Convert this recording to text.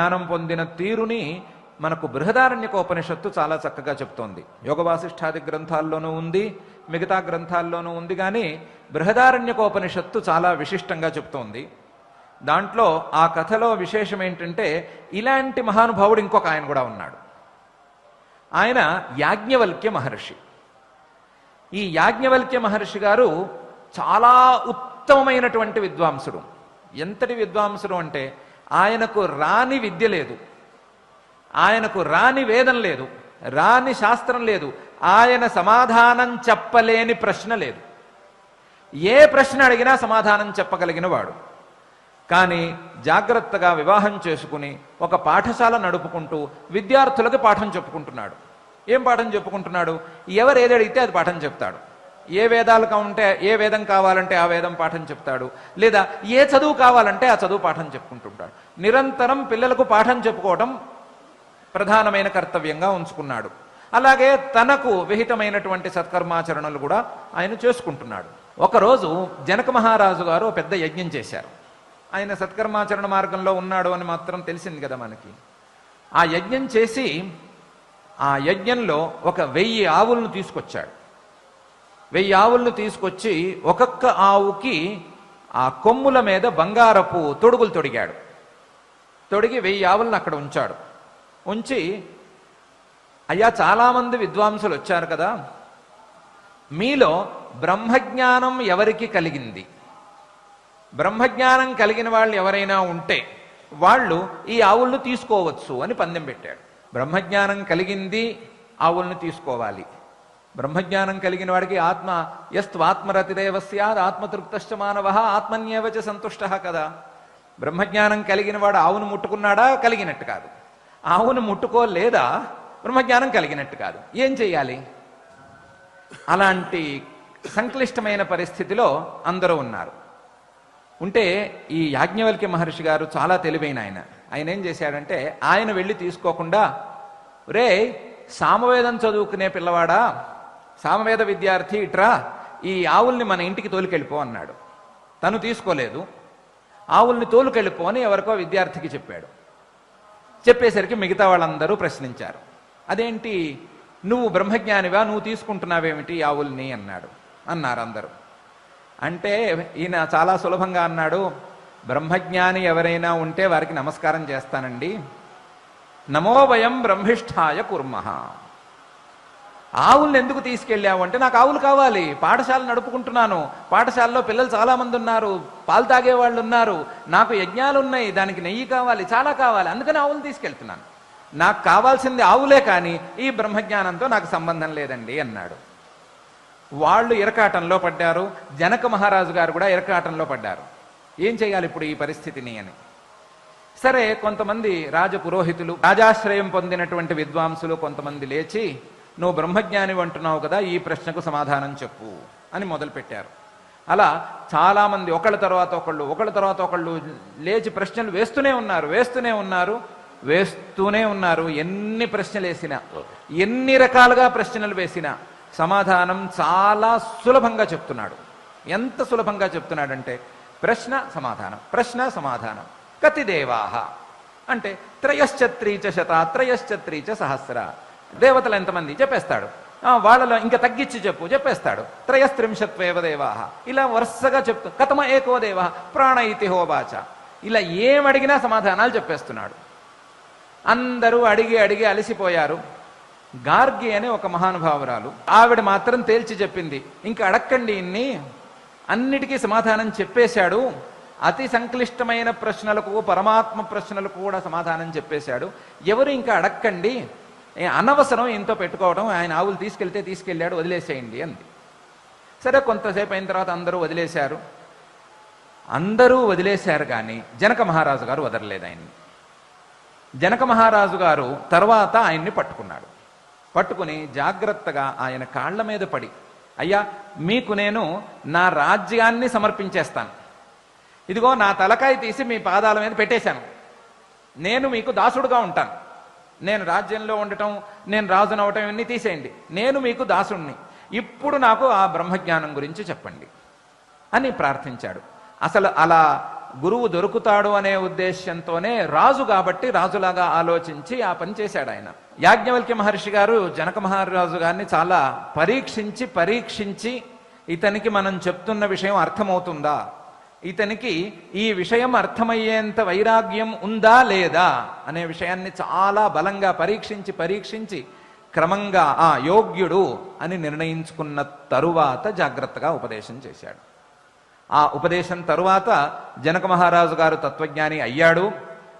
జ్ఞానం పొందిన తీరుని మనకు బృహదారణ్యకోపనిషత్తు చాలా చక్కగా చెప్తోంది. యోగ వాసిష్ఠాది గ్రంథాల్లోనూ ఉంది మిగతా గ్రంథాల్లోనూ ఉంది కానీ బృహదారణ్యకోపనిషత్తు చాలా విశిష్టంగా చెప్తోంది. దాంట్లో ఆ కథలో విశేషం ఏంటంటే ఇలాంటి మహానుభావుడు ఇంకొక ఆయన కూడా ఉన్నాడు. ఆయన యాజ్ఞవల్క్య మహర్షి. ఈ యాజ్ఞవల్క్య మహర్షి గారు చాలా ఉత్తమమైనటువంటి విద్వాంసుడు. ఎంతటి విద్వాంసుడు అంటే ఆయనకు రాని విద్య లేదు. ఆయనకు రాని వేదం లేదు. రాని శాస్త్రం లేదు. ఆయన సమాధానం చెప్పలేని ప్రశ్న లేదు. ఏ ప్రశ్న అడిగినా సమాధానం చెప్పగలిగిన వాడు. కానీ జాగ్రత్తగా వివాహం చేసుకుని ఒక పాఠశాల నడుపుకుంటూ విద్యార్థులకు పాఠం చెప్పుకుంటున్నాడు. ఏం పాఠం చెప్పుకుంటున్నాడు? ఎవరు ఏది అడిగితే అది పాఠం చెప్తాడు. ఏ వేదాలు ఉంటే ఏ వేదం కావాలంటే ఆ వేదం పాఠం చెప్తాడు. లేదా ఏ చదువు కావాలంటే ఆ చదువు పాఠం చెప్పుకుంటుంటాడు. నిరంతరం పిల్లలకు పాఠం చెప్పుకోవడం ప్రధానమైన కర్తవ్యంగా ఉంచుకున్నాడు. అలాగే తనకు విహితమైనటువంటి సత్కర్మాచరణలు కూడా ఆయన చేసుకుంటున్నాడు. ఒకరోజు జనక మహారాజు గారు పెద్ద యజ్ఞం చేశారు. ఆయన సత్కర్మాచరణ మార్గంలో ఉన్నాడు అని మాత్రం తెలిసింది కదా మనకి. ఆ యజ్ఞం చేసి ఆ యజ్ఞంలో ఒక వెయ్యి ఆవులను తీసుకొచ్చాడు. వెయ్యి ఆవులను తీసుకొచ్చి ఒక్కొక్క ఆవుకి ఆ కొమ్ముల మీద బంగారపు తొడుగులు తొడిగాడు. తొడిగి వెయ్యి ఆవులను అక్కడ ఉంచాడు. ఉంచి అయ్యా చాలామంది విద్వాంసులు వచ్చారు కదా. మీలో బ్రహ్మజ్ఞానం ఎవరికి కలిగింది? బ్రహ్మజ్ఞానం కలిగిన వాళ్ళు ఎవరైనా ఉంటే వాళ్ళు ఈ ఆవులను తీసుకోవచ్చు అని పందెం పెట్టాడు. బ్రహ్మజ్ఞానం కలిగింది ఆవులను తీసుకోవాలి. బ్రహ్మజ్ఞానం కలిగిన వాడికి ఆత్మ ఎస్తు ఆత్మరతిదేవ సద్ ఆత్మతృప్తశ్చ మానవ ఆత్మన్యేవచ సంతుష్ట కదా. బ్రహ్మజ్ఞానం కలిగిన వాడు ఆవును ముట్టుకున్నాడా? కలిగినట్టు కాదు. ఆవును ముట్టుకోలేదా? బ్రహ్మజ్ఞానం కలిగినట్టు కాదు. ఏం చేయాలి అలాంటి సంక్లిష్టమైన పరిస్థితిలో అందరూ ఉన్నారు. ఉంటే ఈ యాజ్ఞవల్క్య మహర్షి గారు చాలా తెలివైన ఆయన. ఆయన ఏం చేశాడంటే ఆయన వెళ్ళి తీసుకోకుండా రే సామవేదం చదువుకునే పిల్లవాడా? సామవేద విద్యార్థి ఇట్రా ఈ ఆవుల్ని మన ఇంటికి తోలుకెళ్ళిపో అన్నాడు. తను తీసుకోలేదు. ఆవుల్ని తోలుకెళ్ళిపో అని ఎవరికో విద్యార్థికి చెప్పాడు. చెప్పేసరికి మిగతా వాళ్ళందరూ ప్రశ్నించారు. అదేంటి? నువ్వు బ్రహ్మజ్ఞానివా? నువ్వు తీసుకుంటున్నావేమిటి ఆవుల్ని? అన్నాడు. అన్నారు అందరూ. అంటే ఈయన చాలా సులభంగా అన్నాడు బ్రహ్మజ్ఞాని ఎవరైనా ఉంటే వారికి నమస్కారం చేస్తానండి. నమో వయం బ్రహ్మిష్ఠాయ కుర్మ. ఆవుల్ని ఎందుకు తీసుకెళ్ళావు అంటే నాకు ఆవులు కావాలి పాఠశాల నడుపుకుంటున్నాను. పాఠశాలలో పిల్లలు చాలా మంది ఉన్నారు పాలు తాగే వాళ్ళు ఉన్నారు. నాకు యజ్ఞాలు ఉన్నాయి దానికి నెయ్యి కావాలి చాలా కావాలి అందుకని ఆవులు తీసుకెళ్తున్నాను. నాకు కావాల్సింది ఆవులే కానీ ఈ బ్రహ్మజ్ఞానంతో నాకు సంబంధం లేదండి అన్నాడు. వాళ్ళు ఇరకాటంలో పడ్డారు జనక మహారాజు గారు కూడా ఇరకాటంలో పడ్డారు. ఏం చేయాలి ఇప్పుడు ఈ పరిస్థితిని అని? సరే కొంతమంది రాజ పురోహితులు రాజాశ్రయం పొందినటువంటి విద్వాంసులు కొంతమంది లేచి నువ్వు బ్రహ్మజ్ఞాని అంటున్నావు కదా ఈ ప్రశ్నకు సమాధానం చెప్పు అని మొదలుపెట్టారు. అలా చాలామంది ఒకళ్ళ తర్వాత ఒకళ్ళు ఒకళ్ళ తర్వాత ఒకళ్ళు లేచి ప్రశ్నలు వేస్తూనే ఉన్నారు వేస్తూనే ఉన్నారు వేస్తూనే ఉన్నారు. ఎన్ని ప్రశ్నలు వేసినా ఎన్ని రకాలుగా ప్రశ్నలు వేసినా సమాధానం చాలా సులభంగా చెప్తున్నాడు. ఎంత సులభంగా చెప్తున్నాడంటే ప్రశ్న సమాధానం ప్రశ్న సమాధానం. కతి దేవాహ అంటే త్రయశ్చత్రీచ శత త్రయశ్చత్రీచ సహస్ర. దేవతలు ఎంతమంది? చెప్పేస్తాడు. వాళ్ళలో ఇంకా తగ్గించి చెప్పు చెప్పేస్తాడు. త్రయస్త్రింశత్వేవ దేవాహ ఇలా వరుసగా చెప్తూ కథమ ఏకో దేవ ప్రాణ ఇతి హోవాచ. ఇలా ఏమడిగినా అడిగినా సమాధానాలు చెప్పేస్తున్నాడు. అందరూ అడిగి అడిగి అలసిపోయారు. గార్గి అనే ఒక మహానుభావురాలు ఆవిడ మాత్రం తేల్చి చెప్పింది ఇంకా అడక్కండి ఇన్ని. అన్నిటికీ సమాధానం చెప్పేశాడు. అతి సంక్లిష్టమైన ప్రశ్నలకు పరమాత్మ ప్రశ్నలకు కూడా సమాధానం చెప్పేశాడు. ఎవరు ఇంకా అడక్కండి? అనవసరం ఇంతో పెట్టుకోవడం ఆయన ఆవులు తీసుకెళ్తే తీసుకెళ్ళాడు వదిలేసేయండి అంది. సరే కొంతసేపు అయిన తర్వాత అందరూ వదిలేశారు. అందరూ వదిలేశారు కానీ జనక మహారాజు గారు వదలలేదు ఆయన్ని. జనక మహారాజు గారు తర్వాత ఆయన్ని పట్టుకున్నాడు. పట్టుకుని జాగ్రత్తగా ఆయన కాళ్ళ మీద పడి అయ్యా మీకు నేను నా రాజ్యాన్ని సమర్పించేస్తాను. ఇదిగో నా తలకాయ తీసి మీ పాదాల మీద పెట్టేశాను. నేను మీకు దాసుడుగా ఉంటాను. నేను రాజ్యంలో ఉండటం నేను రాజునవటం ఇవన్నీ తీసేయండి. నేను మీకు దాసుణ్ణి. ఇప్పుడు నాకు ఆ బ్రహ్మజ్ఞానం గురించి చెప్పండి అని ప్రార్థించాడు. అసలు అలా గురువు దొరుకుతాడు అనే ఉద్దేశ్యంతోనే రాజు కాబట్టి రాజులాగా ఆలోచించి ఆ పని చేశాడు ఆయన. యాజ్ఞవల్క్య మహర్షి గారు జనక మహారాజు గారిని చాలా పరీక్షించి పరీక్షించి ఇతనికి మనం చెప్తున్న విషయం అర్థమవుతుందా? ఇతనికి ఈ విషయం అర్థమయ్యేంత వైరాగ్యం ఉందా లేదా అనే విషయాన్ని చాలా బలంగా పరీక్షించి పరీక్షించి క్రమంగా ఆ యోగ్యుడు అని నిర్ణయించుకున్న తరువాత జాగ్రత్తగా ఉపదేశం చేశాడు. ఆ ఉపదేశం తరువాత జనక మహారాజు గారు తత్వజ్ఞాని అయ్యాడు.